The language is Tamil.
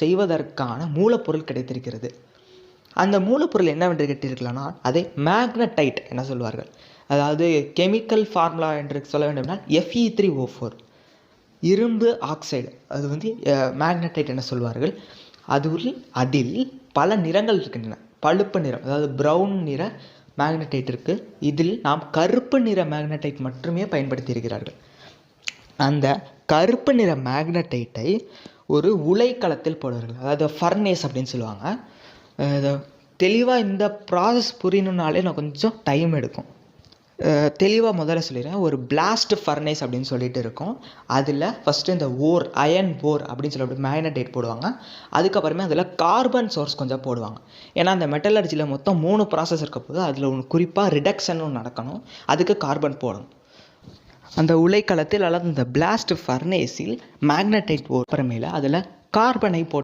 செய்வதற்கான மூலப்பொருள் கிடைத்திருக்கிறது. அந்த மூலப்பொருள் என்னவென்று கேட்டிருக்கலாம்னா அதை மேக்னடைட் என சொல்வார்கள். அதாவது கெமிக்கல் ஃபார்முலா என்று சொல்ல வேண்டும்னால் F E three O four இரும்பு ஆக்சைடு அது வந்து மேக்னடைட் என சொல்வார்கள். அதில் அதில் பல நிறங்கள் இருக்கின்றன. பழுப்பு நிறம் அதாவது ப்ரௌன் நிற மேக்னடைட் இருக்குது இதில் நாம் கருப்பு நிற மேக்னடைட் மட்டுமே பயன்படுத்தியிருக்கிறார்கள். அந்த கருப்பு நிற மேக்னடைட்டை ஒரு உலைக்களத்தில் போடுவார்கள். அதாவது ஃபர்னேஸ் அப்படின்னு சொல்லுவாங்க. தெளிவாக இந்த ப்ராசஸ் புரியணுன்னாலே நான் கொஞ்சம் டைம் எடுக்கும். தெளிவாக முதல்ல சொல்லிடுறேன். ஒரு பிளாஸ்ட் ஃபர்னேஸ் அப்படின்னு சொல்லிட்டு இருக்கும். அதில் ஃபஸ்ட்டு இந்த ஓர் அயன் ஓர் அப்படின்னு சொல்லி மேக்னடைட் போடுவாங்க. அதுக்கப்புறமே அதில் கார்பன் சோர்ஸ் கொஞ்சம் போடுவாங்க. ஏன்னா அந்த மெட்டலர்ஜியில் மொத்தம் மூணு ப்ராசஸ் இருக்க போது அதில் ஒன்று குறிப்பாக ரிடக்ஷன் ஒன்று நடக்கணும். அதுக்கு கார்பன் போடணும். அந்த உலைக்களத்தில் அல்லது இந்த பிளாஸ்ட் ஃபர்னேஸில் மேக்னடைட் அப்புறமேல அதில் கார்பனை போட்டு